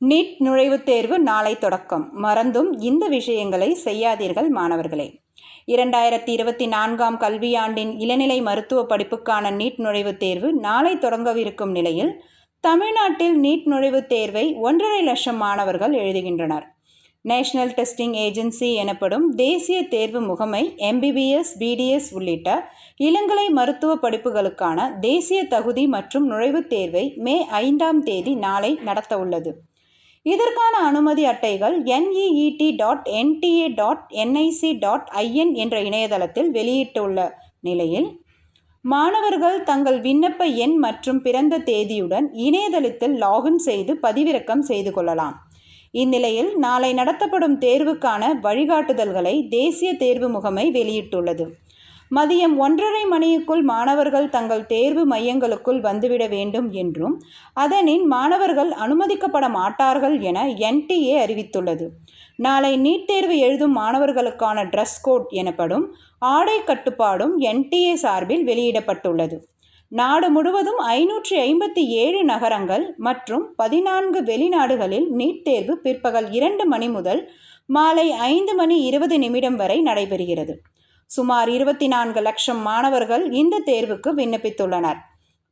NEET நுழைவுத் தேர்வு நாளை தொடக்கம். மறந்தும் இந்த விஷயங்களை செய்யாதீர்கள் மாணவர்களே. இரண்டாயிரத்தி இருபத்தி நான்காம் கல்வியாண்டின் இளநிலை மருத்துவ படிப்புக்கான நீட் நுழைவுத் தேர்வு நாளை தொடங்கவிருக்கும் நிலையில் தமிழ்நாட்டில் நீட் நுழைவுத் தேர்வை ஒன்றரை லட்சம் மாணவர்கள் எழுதுகின்றனர். நேஷனல் டெஸ்டிங் ஏஜென்சி எனப்படும் தேசிய தேர்வு முகமை எம்பிபிஎஸ் பிடிஎஸ் உள்ளிட்ட இளங்கலை மருத்துவ படிப்புகளுக்கான தேசிய தகுதி மற்றும் நுழைவுத் தேர்வை மே ஐந்தாம் தேதி நாளை நடத்த உள்ளது இதற்கான அனுமதி அட்டைகள் N E E T dot N T A dot N I C dot I N என்ற இணையதளத்தில் வெளியிட்டுள்ள நிலையில் மாணவர்கள் தங்கள் விண்ணப்ப எண் மற்றும் பிறந்த தேதியுடன் இணையதளத்தில் லாகின் செய்து பதிவிறக்கம் செய்து கொள்ளலாம். இந்நிலையில் நாளை நடத்தப்படும் தேர்வுக்கான வழிகாட்டுதல்களை தேசிய தேர்வு முகமை வெளியிட்டுள்ளது. மதியம் ஒன்றரை மணிக்குள் மாணவர்கள் தங்கள் தேர்வு மையங்களுக்குள் வந்துவிட வேண்டும் என்றும் அதனின் மாணவர்கள் அனுமதிக்கப்பட மாட்டார்கள் என என்டிஏ அறிவித்துள்ளது. நாளை நீட் தேர்வு எழுதும் மாணவர்களுக்கான ட்ரெஸ் கோட் எனப்படும் ஆடை கட்டுப்பாடும் என்டிஏ சார்பில் வெளியிடப்பட்டுள்ளது. நாடு முழுவதும் ஐநூற்றி ஐம்பத்தி ஏழு நகரங்கள் மற்றும் பதினான்கு வெளிநாடுகளில் நீட் தேர்வு பிற்பகல் இரண்டு மணி முதல் மாலை ஐந்து மணி இருபது நிமிடம் வரை நடைபெறுகிறது. சுமார் இருபத்தி நான்கு லட்சம் மாணவர்கள் இந்த தேர்வுக்கு விண்ணப்பித்துள்ளனர்.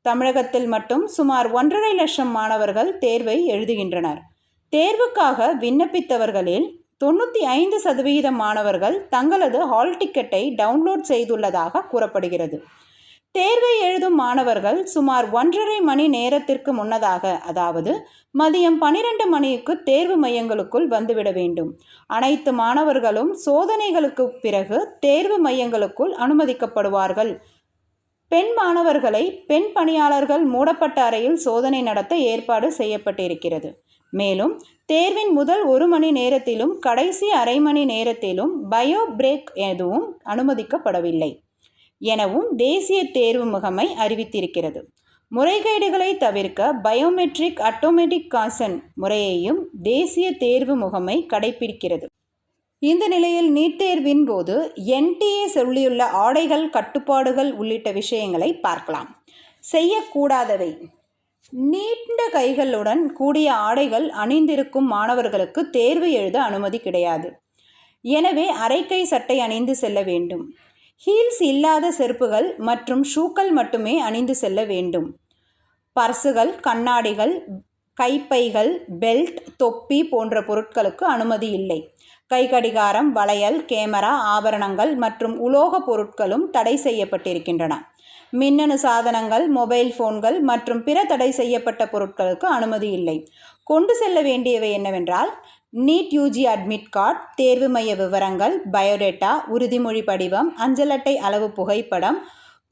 தமிழகத்தில் மட்டும் சுமார் ஒன்றரை லட்சம் மாணவர்கள் தேர்வை எழுதுகின்றனர். தேர்வுக்காக விண்ணப்பித்தவர்களில் தொண்ணூற்றி ஐந்து சதவிகிதம் மாணவர்கள் தங்களது ஹால் டிக்கெட்டை டவுன்லோட் செய்துள்ளதாக கூறப்படுகிறது. தேர்வை எழுதும் மாணவர்கள் சுமார் ஒன்றரை மணி நேரத்திற்கு முன்னதாக அதாவது மதியம் பனிரெண்டு மணிக்கு தேர்வு மையங்களுக்குள் வந்துவிட வேண்டும். அனைத்து மாணவர்களும் சோதனைகளுக்கு பிறகு தேர்வு மையங்களுக்குள் அனுமதிக்கப்படுவார்கள். பெண் மாணவர்களை பெண் பணியாளர்கள் மூடப்பட்ட அறையில் சோதனை நடத்த ஏற்பாடு செய்யப்பட்டிருக்கிறது. மேலும் தேர்வின் முதல் ஒரு மணி நேரத்திலும் கடைசி அரை மணி நேரத்திலும் பயோ பிரேக் எதுவும் அனுமதிக்கப்படவில்லை. எனவும் தேசிய தேர்வு முகமை அறிவித்திருக்கிறது. முறைகேடுகளை தவிர்க்க பயோமெட்ரிக் ஆட்டோமேட்டிக் காசன் முறையையும் தேசிய தேர்வு முகமை கடைபிடிக்கிறது இந்த நிலையில் நீட் தேர்வின் போது என்டிஏ சொல்லியுள்ள ஆடைகள் கட்டுப்பாடுகள் உள்ளிட்ட விஷயங்களை பார்க்கலாம். செய்யக்கூடாதவை நீண்ட கைகளுடன் கூடிய ஆடைகள் அணிந்திருக்கும் மாணவர்களுக்கு தேர்வு எழுத அனுமதி கிடையாது. எனவே அரைக்கை சட்டை அணிந்து செல்ல வேண்டும். ஹீல்ஸ் இல்லாத செருப்புகள் மற்றும் ஷூக்கள் மட்டுமே அணிந்து செல்ல வேண்டும். பர்சுகள் கண்ணாடிகள் கைப்பைகள் பெல்ட் தொப்பி போன்ற பொருட்களுக்கு அனுமதி இல்லை. கை கடிகாரம் வளையல் கேமரா ஆபரணங்கள் மற்றும் உலோகப் பொருட்களும் தடை செய்யப்பட்டிருக்கின்றன. மின்னணு சாதனங்கள் மொபைல் ஃபோன்கள் மற்றும் பிற தடை செய்யப்பட்ட பொருட்களுக்கு அனுமதி இல்லை. கொண்டு செல்ல வேண்டியவை என்னவென்றால் நீட் யூஜி அட்மிட் கார்டு தேர்வு மைய விவரங்கள் பயோடேட்டா உறுதிமொழி படிவம் அஞ்சல் அட்டை அளவு புகைப்படம்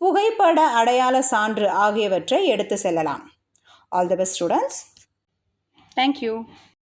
புகைப்பட அடையாள சான்று ஆகியவற்றை எடுத்து செல்லலாம். All the best students thank you